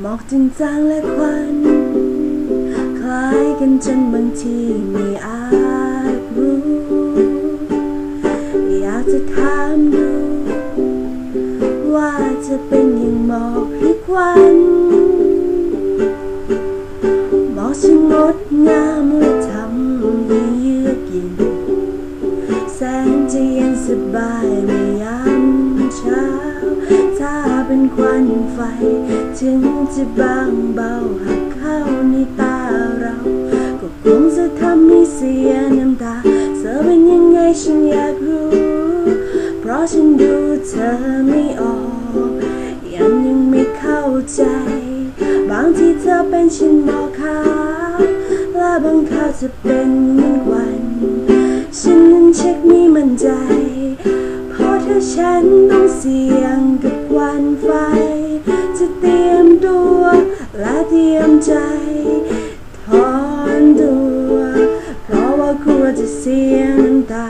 หมอกจางๆและควันคล้ายกันจนบางทีไม่อาจรู้ อยากจะถามดูว่าจะเป็นอย่างหมอกหรือควันหมอกช่างงดงามและทำให้เยือกเย็นแสนจะเย็นสบายในยามเช้าถ้า เป็นควันไฟ ถึงจะบางเบาหักเข้าในตาเรา ก็คงจะทำให้เสียน้ำตา เธอเป็นยังไงฉันอยากรู้ เพราะฉันดูเธอไม่ออกยังยังไม่เข้าใจ บางทีเธอเป็นฉันหมอขาวและบางคราวจะเป็นเหมือนควัน ฉันนั้นเช็คไม่มั่นใจ เพราะถ้าฉันต้องเสี่ยงกับันไฟ จะเตรียมตัวและเตรียมใจ ถอนตัว เพราะว่ากลัวจะเสียน้ำตา